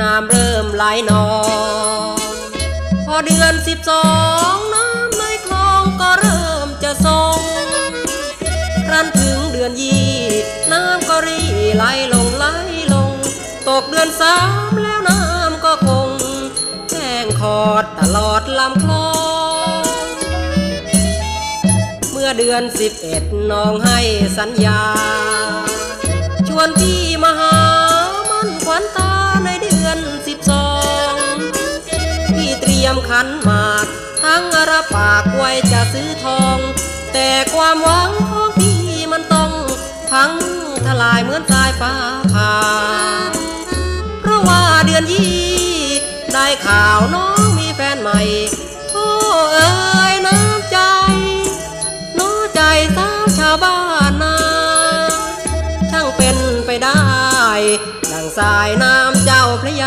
น้ำเริ่มไหลนอง พอเดือนสิบสองน้ำในคลองก็เริ่มจะทรงครั้นถึงเดือนยี่น้ำก็รีไหลลงไหลลง ตกเดือนสามแล้วน้ำก็คงแห้งขอดตลอดลำคลอง เมื่อเดือนสิบเอ็ดน้องให้สัญญา ชวนพี่มาหามันขวัญตา มขันหมาก ทั้งอราปากไว้จะซื้อทอง แต่ความหวังของพี่มันต้องพังทลายเหมือนสายฟ้าผ่าเพราะว่าเดือนยี่ได้ข่าวน้องมีแฟนใหม่โอ้เอ้ยน้ำใจ น้อใจสาวชาวบ้านนา ช่างเป็นไปได้ ดังสายน้ำเจ้าพระยา